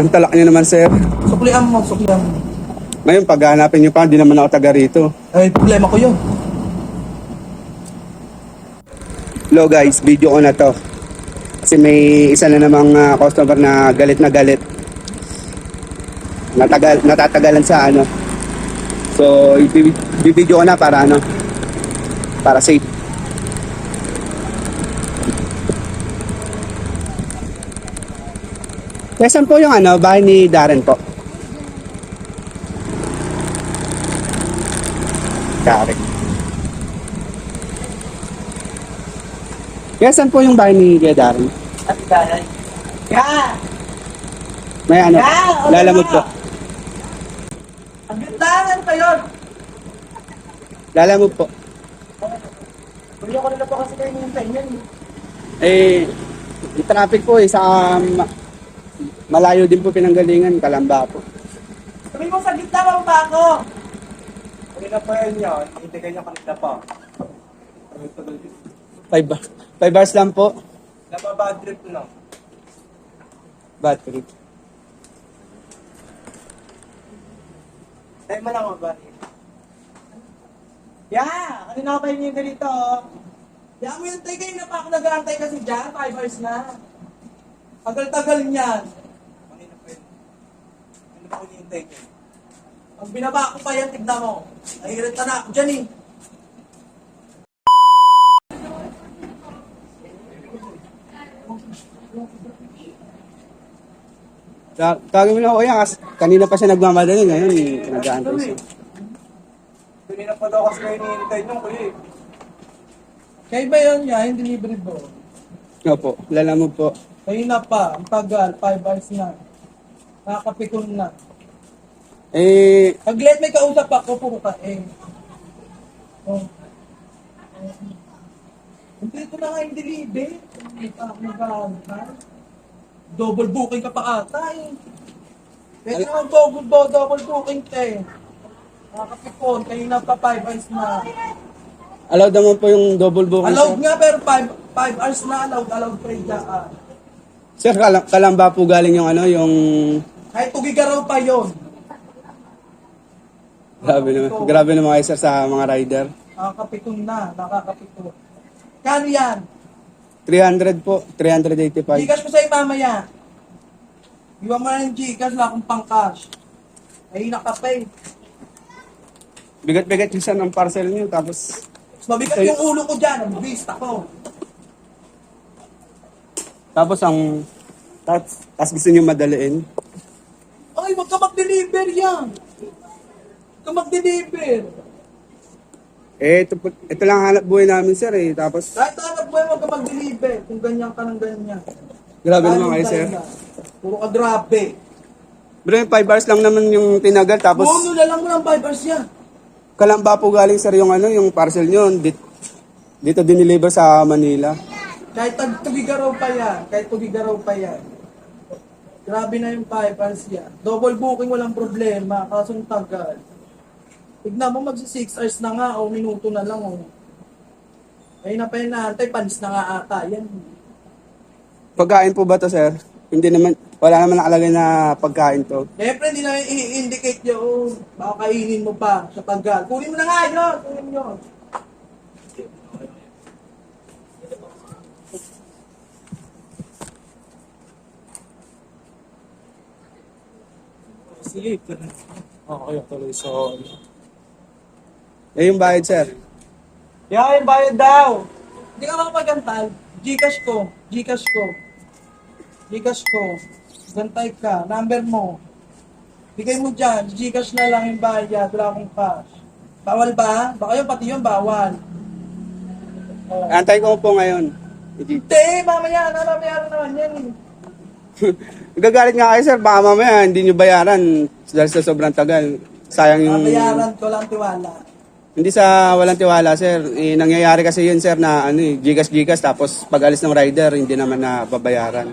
Ang talak niyo naman, sir. Suklian mo, suklian mo. Ngayon, paghahanapin niyo pa, hindi naman ako taga rito. Ay, problema ko yun. Hello guys, video ko na to. Kasi may isa na namang ah, customer na galit na galit. Natagal, natatagalan sa ano. So, i- i-video ko na para ano, para safe. Nasaan po yung ano, bahay ni Darren po? Darren. Nasaan po yung bahay ni Kuya Darren? At kaya. Ya! May ano, Yeah, okay lalamog na. po. Ang gintangan pa yun. Lalamog po. Hindi ko nila po kasi kayo nintay yan. Eh, yung traffic po eh, sa um, malayo din po pinanggalingan, Kalamba po. Sabi mo sa gitna mo ba ako? Kanina pa yan yun. Hindi kayo kanina pa. Five, five hours lang po. Nababad trip lang. Battery. Tayo mo lang ako ba? Yeah! Kanina ka pa yung dito. Yeah, mo yung tayo kayo na pa ako nag-aantay kasi dyan. Five hours na. Tagal-tagal niyan. Ako hinihintay niyo? Pag binaba ko pa yan, tignan mo. Nahirita na ako dyan eh. Ta tawagin mo na ako yan, kasi kanina pa siya nagmamadali, ngayon nag-aantay siya. Kanina pa daw kasi kayo hinihintay niyo kuya eh. Kaya ba yun niya, yung delivery boy? Opo, lalamog po. Kanina pa, ang tagal, 5 hours na. Nakakapikon na. Eh, Pag late may kausap ako, puro ka eh. Oh. Hindi ko na nga yung delivery. Nag-aantay. Double booking ka pa ata eh. Pwede naman double, double, double booking ka eh. Nakakapikon, kanina pa 5 hours na. allowed naman po yung double booking. Allowed nga pero 5 5 hours na allowed, allowed pa rin dyan. Sir, Kal- Kalamba po galing yung ano, yung... Kahit tugigaraw pa yon. Grabe naman, grabe naman kayo sir sa mga rider. Nakakapikon na, nakakapikon. Kano yan? 300 po, 385. Gcash ko sa'yo mamaya. Iwan mo na yung Gcash, wala akong pang-cash. Ay, nakapay. Bigat-bigat yung ng parcel niyo, tapos mabigat yung ulo ko dyan, ang vista ko. Tapos ang tapos, tapos gusto niyo madaliin. Ay, wag ka mag-deliver yan. Wag ka mag-deliver. Eh, ito, po- ito lang hanap buhay namin sir eh. Tapos, Kahit hanap mo wag ka mag-deliver. Kung ganyan ka ng ganyan. grabe naman kayo sir. na. Puro ka grabe. Bro, yung 5 hours lang naman yung tinagal. Tapos, Buong na lang mo ng 5 hours yan. kalamba po galing sir yung ano, yung parcel nyo. Dito, dito diniliver sa Manila. Kahit tag tugigaraw pa yan. Kahit tugigaraw pa yan. Grabe na yung 5 hours yan. Double booking walang problema. Kaso ang tagal. Tignan mo magsi 6 hours na nga o minuto na lang o. Ay na pa yun naantay. Panis na nga ata yan. Pagkain po ba to sir? Hindi naman, wala naman nakalagay na pagkain to. Siyempre hindi na i-indicate nyo. Oh, baka kainin mo pa sa tagal. Kunin mo na nga yun. Kunin mo yun. Sige, okay, tuloy. So, Eh, yung bayad sir. Yeah, yung bayad daw. Hindi ka makapagantal. Gcash ko. Gcash ko. Gcash ko. Gantay ka. Number mo. Bigay mo dyan. Gcash na lang yung bayad. Wala akong cash. Bawal ba? Baka yun pati yun bawal. Oh. Antay ko po ngayon. Hindi. Hindi, mamaya na. Mamaya na naman yan. eh. Gagalit nga kayo sir, baka mamaya hindi nyo bayaran dahil sa sobrang tagal. Sayang yung... Babayaran ko lang tiwala. Hindi sa walang tiwala, sir. Eh, nangyayari kasi yun, sir, na ano, eh, gigas-gigas, tapos pag alis ng rider, hindi naman na babayaran.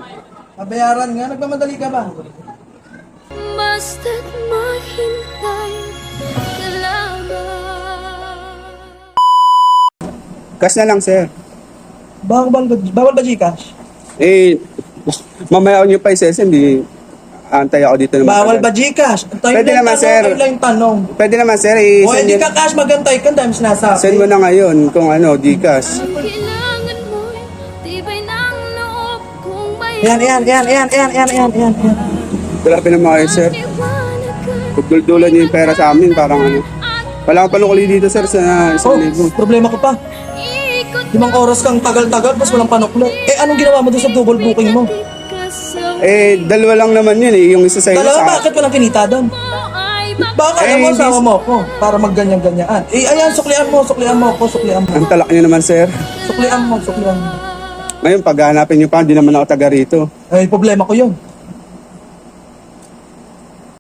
Babayaran nga. Nagmamadali ka ba? Basta't mahintay ka lamang Cash na lang, sir. Bawal ba, bawal ba Gcash? Eh, Mamaya niyo pa isese, hindi antay ako dito naman. Bawal ba Gcash? Time Pwede naman, tanong, sir. Time lang tanong. Pwede naman, sir. I- O, hindi ka cash, magantay ka, dami sinasabi. Send mo na ngayon kung ano, Gcash. Ang kailangan mo'y tibay ng loob kung may Yan, yan, yan, yan, yan, yan, yan, yan. yan. Grabe naman kayo, sir. liwanag at Pagduldulan niyo yung pera sa amin, parang ano. Wala ka panukulit dito, sir, sa isang Oh, libo. problema ko pa. Limang oras kang tagal-tagal, tapos walang panukli. Eh, anong ginawa mo doon sa double booking mo? Eh, dalawa lang naman yun eh, yung isa sa inyo Dalawa, sa bakit walang kinita doon? Baka Eh, hindi- sama mo ako para magganyan-ganyaan. Eh, ayan, suklian mo, suklian mo ako, suklian mo. Ang talak niyo naman sir. Suklian mo, suklian mo. Ngayon, pag hanapin niyo pa, hindi naman ako taga rito. Eh, problema ko yun.